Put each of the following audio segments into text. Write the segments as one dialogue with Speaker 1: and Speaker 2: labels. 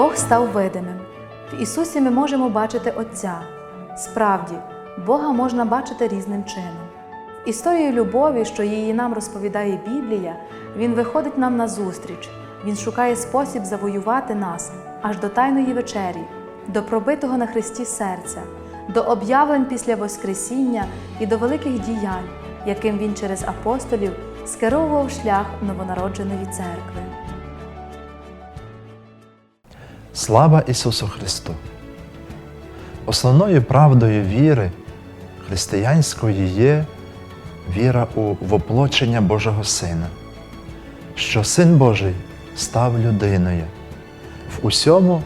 Speaker 1: Бог став видимим. В Ісусі ми можемо бачити Отця. Справді, Бога можна бачити різним чином. В історії любові, що її нам розповідає Біблія, Він виходить нам на зустріч. Він шукає спосіб завоювати нас аж до Тайної вечері, до пробитого на Христі серця, до об'явлень після Воскресіння і до великих діянь, яким Він через апостолів скеровував шлях новонародженої церкви.
Speaker 2: Слава Ісусу Христу! Основною правдою віри християнської є віра у воплочення Божого Сина, що Син Божий став людиною, в усьому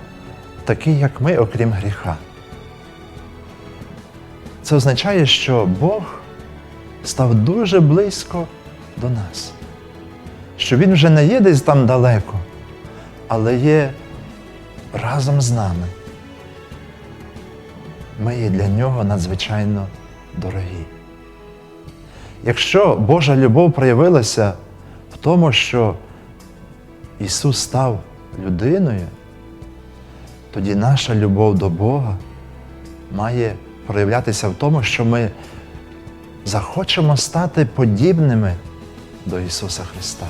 Speaker 2: такий, як ми, окрім гріха. Це означає, що Бог став дуже близько до нас, що Він вже не є десь там далеко, але є разом з нами. Ми є для нього надзвичайно дорогі. Якщо Божа любов проявилася в тому, що Ісус став людиною, тоді наша любов до Бога має проявлятися в тому, що ми захочемо стати подібними до Ісуса Христа,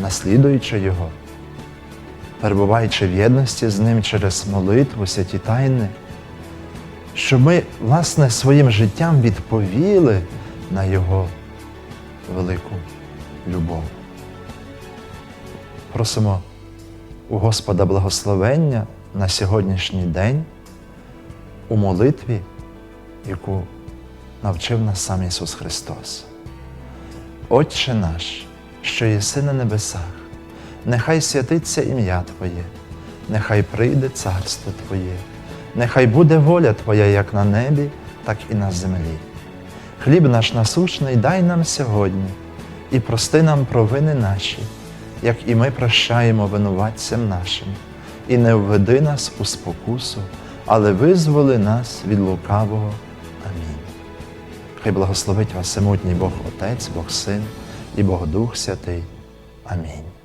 Speaker 2: наслідуючи Його перебуваючи в єдності з ним через молитву, святі тайни, щоб ми, власне, своїм життям відповіли на Його велику любов. Просимо у Господа благословення на сьогоднішній день у молитві, яку навчив нас сам Ісус Христос. Отче наш, що єси на небесах, нехай святиться ім'я Твоє, нехай прийде царство Твоє, нехай буде воля Твоя як на небі, так і на землі. Хліб наш насушний дай нам сьогодні і прости нам провини наші, як і ми прощаємо винуватцям нашим, і не введи нас у спокусу, але визволи нас від лукавого. Амінь. Хай благословить вас всемутній Бог Отець, Бог Син і Бог Дух Святий. Амінь.